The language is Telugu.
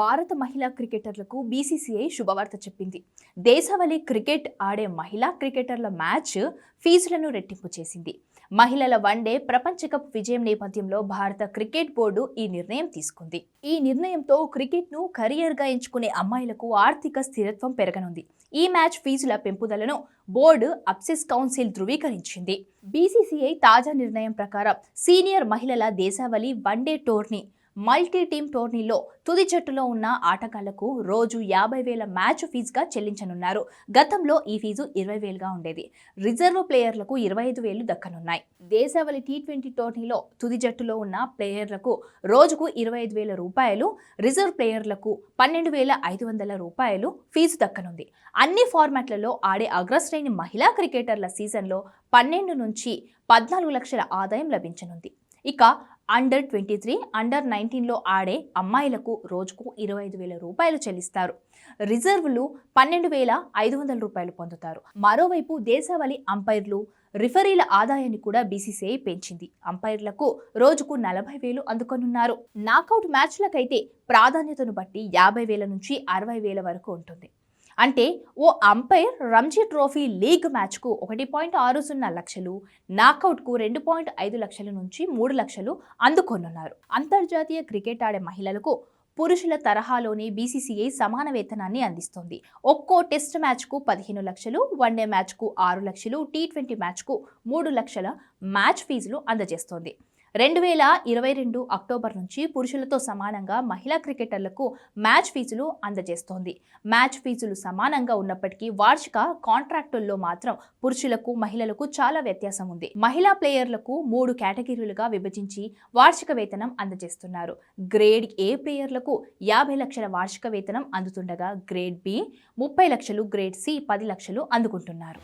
భారత మహిళా క్రికెటర్లకు బీసీసీఐ శుభవార్త చెప్పింది. దేశవాళీ క్రికెట్ ఆడే మహిళా క్రికెటర్ల మ్యాచ్ ఫీజులను రెట్టింపు చేసింది. మహిళల వన్డే ప్రపంచ కప్ విజయం నేపథ్యంలో భారత క్రికెట్ బోర్డు ఈ నిర్ణయం తీసుకుంది. ఈ నిర్ణయంతో క్రికెట్ను కెరియర్గా ఎంచుకునే అమ్మాయిలకు ఆర్థిక స్థిరత్వం పెరగనుంది. ఈ మ్యాచ్ ఫీజుల పెంపుదలను బోర్డు అప్సిస్ కౌన్సిల్ ధృవీకరించింది. బీసీసీఐ తాజా నిర్ణయం ప్రకారం సీనియర్ మహిళల దేశావళి one day tourney multi team టోర్నీలో తుది జట్టులో ఉన్న ఆటగాళ్ళకు రోజు యాభై వేల మ్యాచ్ ఫీజుగా చెల్లించనున్నారు. గతంలో ఈ ఫీజు ఇరవై వేలుగా ఉండేది. రిజర్వ్ ప్లేయర్లకు ఇరవై ఐదు వేలు దక్కనున్నాయి. దేశావళి టీ ట్వంటీ టోర్నీలో తుది జట్టులో ఉన్న ప్లేయర్లకు రోజుకు ఇరవై ఐదు వేల రూపాయలు రిజర్వ్ ప్లేయర్లకు పన్నెండు వేల ఐదు వందల రూపాయలు ఫీజు దక్కనుంది. అన్ని ఫార్మాట్లలో ఆడే అగ్రశ్రేణి మహిళా క్రికెటర్ల సీజన్లో పన్నెండు నుంచి పద్నాలుగు లక్షల ఆదాయం లభించనుంది. ఇక అండర్ ట్వంటీ త్రీ అండర్ నైన్టీన్లో ఆడే అమ్మాయిలకు రోజుకు ఇరవై ఐదు వేల రూపాయలు చెల్లిస్తారు. రిజర్వ్లు పన్నెండు వేల ఐదు వందల రూపాయలు పొందుతారు. మరోవైపు దేశావళి అంపైర్లు రిఫరీల ఆదాయాన్ని కూడా బీసీసీఐ పెంచింది. అంపైర్లకు రోజుకు నలభై వేలు అందుకొనున్నారు. నాకౌట్ మ్యాచ్లకైతే ప్రాధాన్యతను బట్టి యాభై వేల నుంచి అరవై వేల వరకు ఉంటుంది. అంటే ఓ అంపైర్ రంజీ ట్రోఫీ లీగ్ మ్యాచ్కు ఒకటి పాయింట్ ఆరు సున్నా లక్షలు నాకౌట్కు రెండు పాయింట్ ఐదు లక్షల నుంచి మూడు లక్షలు అందుకొనున్నారు. అంతర్జాతీయ క్రికెట్ ఆడే మహిళలకు పురుషుల తరహాలోనే బీసీసీఐ సమాన వేతనాన్ని అందిస్తోంది. ఒక్కో టెస్ట్ మ్యాచ్కు పదిహేను లక్షలు వన్డే మ్యాచ్కు ఆరు లక్షలు టీ ట్వంటీ మ్యాచ్కు మూడు లక్షల మ్యాచ్ ఫీజులు అందజేస్తోంది. రెండు వేల ఇరవై రెండు అక్టోబర్ నుంచి పురుషులతో సమానంగా మహిళా క్రికెటర్లకు మ్యాచ్ ఫీజులు అందజేస్తోంది. మ్యాచ్ ఫీజులు సమానంగా ఉన్నప్పటికీ వార్షిక కాంట్రాక్టుల్లో మాత్రం పురుషులకు మహిళలకు చాలా వ్యత్యాసం ఉంది. మహిళా ప్లేయర్లకు మూడు కేటగిరీలుగా విభజించి వార్షిక వేతనం అందజేస్తున్నారు. గ్రేడ్ ఏ ప్లేయర్లకు యాభై లక్షల వార్షిక వేతనం అందుతుండగా గ్రేడ్ బి ముప్పై లక్షలు గ్రేడ్ సి పది లక్షలు అందుకుంటున్నారు.